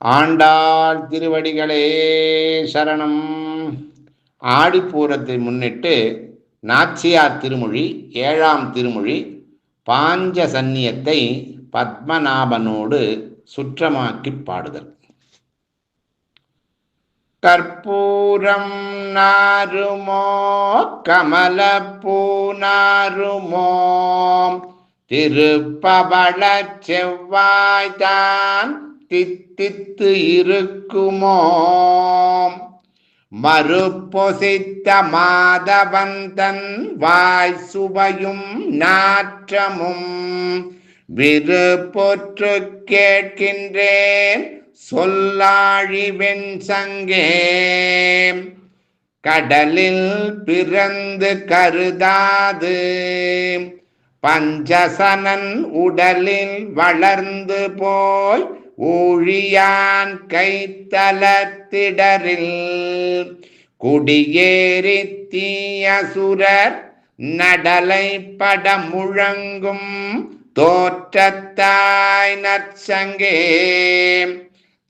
ஆண்டாள் திருவடிகளே சரணம். ஆடிப்பூரத்தை முன்னிட்டு நாச்சியார் திருமொழி ஏழாம் திருமொழி பாஞ்ச சந்நியத்தை பத்மநாபனோடு சுற்றமாக்கி பாடுதல். கற்பூரம் நாருமோ கமல நாருமோ திருப்பவள செவ்வாய்தான் தித்தித்து இருக்குமோ மறுப்பொசித்த மாதவந்தன் வாய் சுவையும் நாற்றமும் விருப்பொற்று கேட்கின்றேன். சொல்லாழி சங்கே கடலில் பிறந்து கருதாது. பஞ்சசனன் உடலில் வளர்ந்து போய் ஊழியான் கைத்தலத்திடரில் குடியேறி தீயசுரர் நடலை பட முழங்கும் தோற்றத்தாய் நற்சங்கே.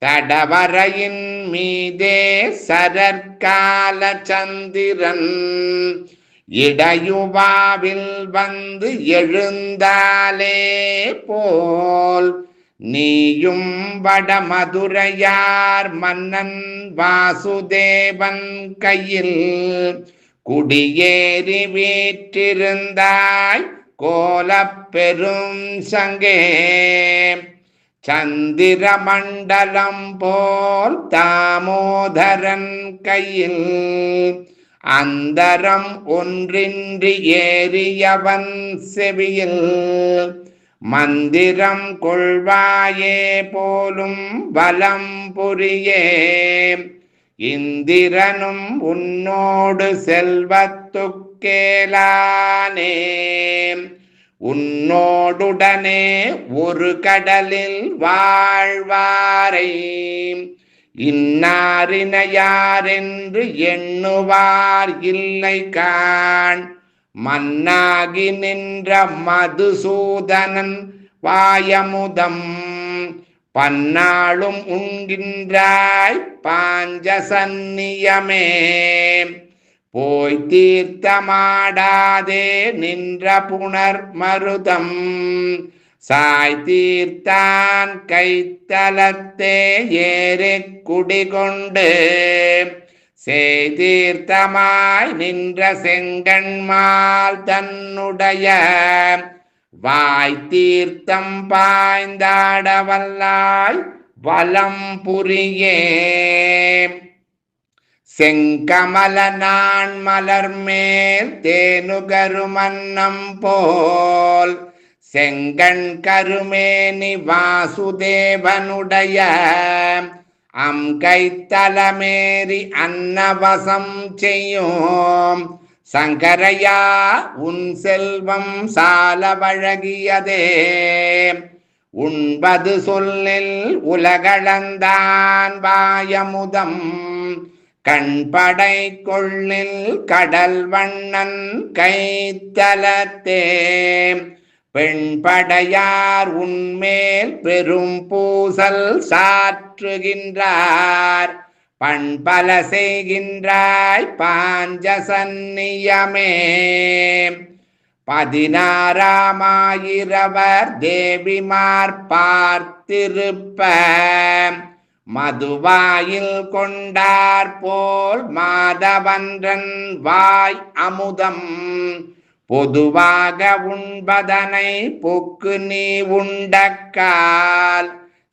தடவரையின் மீதே சரற்கால சந்திரன் இடையுவாவில் வந்து எழுந்தாலே போல் நீயும் வடமதுரையார் மன்னன் வாசுதேவன் கையில் குடியேறி வீற்றிருந்தாய் கோலப் பெரும் சங்கே. சந்திர மண்டலம் போல் தாமோதரன் கையில் அந்தரம் ஒன்றின்றி ஏறியவன் செவியில் மந்திரம் கொள்வாயே போலும் வலம் புரியே. இந்திரனும் உன்னோடு செல்வத்துக்கேலானே. உன்னோடுடனே ஒரு கடலில் வாழ்வாரை. இன்னாரினையாரென்று எண்ணுவார் இல்லை காண். மன்னாகி நின்ற மதுசூதனன் வாயமுதம். பன்னாளும் உண்கின்றாய் பாஞ்ச சந்நியமே போய் தீர்த்தமாடாதே நின்ற புனர் மருதம். சாய் தீர்த்தான் கைத்தலத்தே ஏறி குடிகொண்டு. செய்தீர்த்தமாய் நின்ற செங்கண்மால் தன்னுடைய வாய் தீர்த்தம் பாய்ந்தாட வல்லாய் வலம் புரியே செங்கமல நான் மலர் மேல் தேனுகருமன்னம் போல் செங்கண் கருமேனி வாசுதேவனுடைய அங்கைத்தலமேறி அன்னவசம் செய்யும். சங்கரையா உன் செல்வம் சால வழகியதே உண்பது சொல்லில் உலகளந்தான் வாயமுதம். கண்படை கொள்ளில் கடல் வண்ணன் கைத்தலத்தே. பெண்படையார் உண்மேல் பெரும் பூசல் சாற்றுகின்றார். பண்பல செய்கின்றாய் பாஞ்சசன்னியமே பதினாறாமாயிரவர் தேவிமார் பார்த்திருப்ப. மதுவாயில் கொண்டார் போல் மாதவன்றன் வாய் அமுதம். பொதுவாக உண்பதனை போக்கு நீ உண்டக்கால்.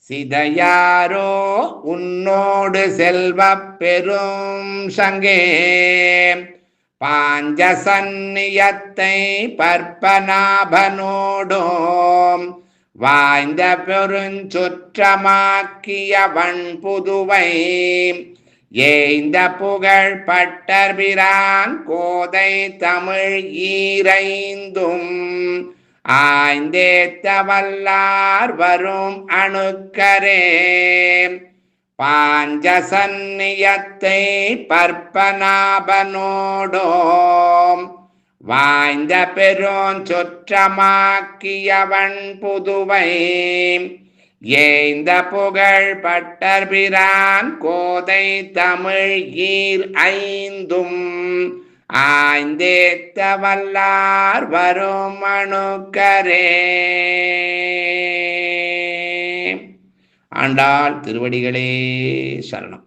சிதையாரோ உன்னோடு செல்வ பெரும் சங்கே. பாஞ்சசன்னியத்தை பற்பநாபனோடோம் வாய்ந்த பெருஞ்சுற்றமாக்கியவன் புதுவை. ஏய்ந்த புகழ் பட்டர்பிரான் கோதை தமிழ் ஈரைந்தும் ஆய்ந்தேத்த வல்லார் வரும் அணுக்கரே. பாஞ்சசன்னியத்தை பற்பநாபனோடோம் வாய்ந்த பெரும் சுற்றமாக்கியவன் புதுவை. ஏந்த புகழ் பட்டர் பிரான் கோதை தமிழ் ஈர் ஐந்தும். ஆய்ந்தேத்த வல்லார் வரும் அணுக்கரே. ஆண்டாள் திருவடிகளே சரணம்.